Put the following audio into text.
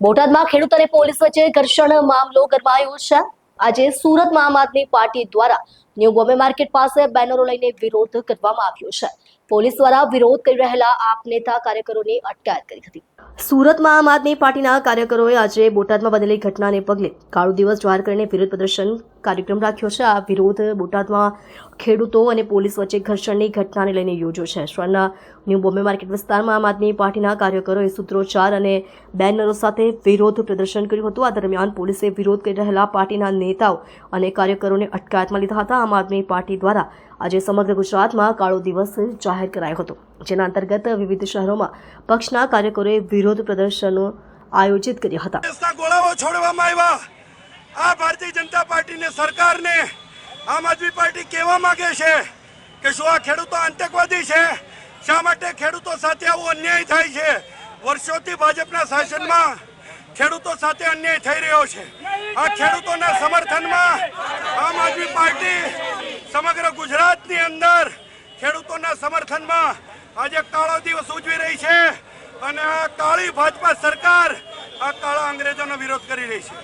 બોટાદમાં ખેડૂત અને પોલીસ વચ્ચે ઘર્ષણ મામલો ગરમાયો છે. આજે સુરતમાં આમ આદમી પાર્ટી દ્વારા ન્યૂ બોમ્બે માર્કેટ પાસે બેનરો લઈને વિરોધ કરવામાં આવ્યો છે. પોલીસ દ્વારા વિરોધ કરી રહેલા આપ નેતા કાર્યકરોની અટકાયત કરી હતી. સુરતમાં આમ આદમી પાર્ટીના કાર્યકરોએ આજે બોટાદમાં બનેલી ઘટનાને પગલે કાળો દિવસ જાહેર કરીને વિરોધ પ્રદર્શન કાર્યક્રમ રાખ્યો છે. આ વિરોધ બોટાદમાં ખેડૂતો અને પોલીસ વચ્ચે ઘર્ષણની ઘટનાને લઈને યોજ્યો છે. શહેરના ન્યૂ બોમ્બે માર્કેટ વિસ્તારમાં આમ આદમી પાર્ટીના કાર્યકરોએ સૂત્રોચ્ચાર અને બેનરો સાથે વિરોધ પ્રદર્શન કર્યું હતું. આ દરમિયાન પોલીસે વિરોધ કરી રહેલા પાર્ટીના નેતાઓ અને કાર્યકરોને અટકાયતમાં લીધા હતા. આમ આદમી પાર્ટી દ્વારા આજે સમગ્ર ગુજરાતમાં કાળો દિવસ જાહેર કરાયો હતો. જેના અંતર્ગત વિવિધ શહેરોમાં પક્ષના કાર્યકરોએ વિરોધ પ્રદર્શનો આયોજિત કર્યા હતા. ગોળાઓ છોડવામાં આવ્યા. આ ભારતીય જનતા પાર્ટીને સરકારને, આમ આદમી પાર્ટી કહેવા માંગે છે કે શું આ ખેડૂતો આતંકવાદી છે? શા માટે ખેડૂતો સાથે આવો અન્યાય થાય છે? વર્ષોથી ભાજપના શાસનમાં ખેડૂતો સાથે અન્યાય થઈ રહ્યો છે. આ ખેડૂતોના સમર્થનમાં આમ આદમી પાર્ટી સમગ્ર ગુજરાતની અંદર ખેડૂતોના સમર્થનમાં આજે કાળો દિવસ ઉજવી રહી છે અને આ કાળી ભાજપા સરકાર આ કાળા અંગ્રેજોનો વિરોધ કરી રહી છે.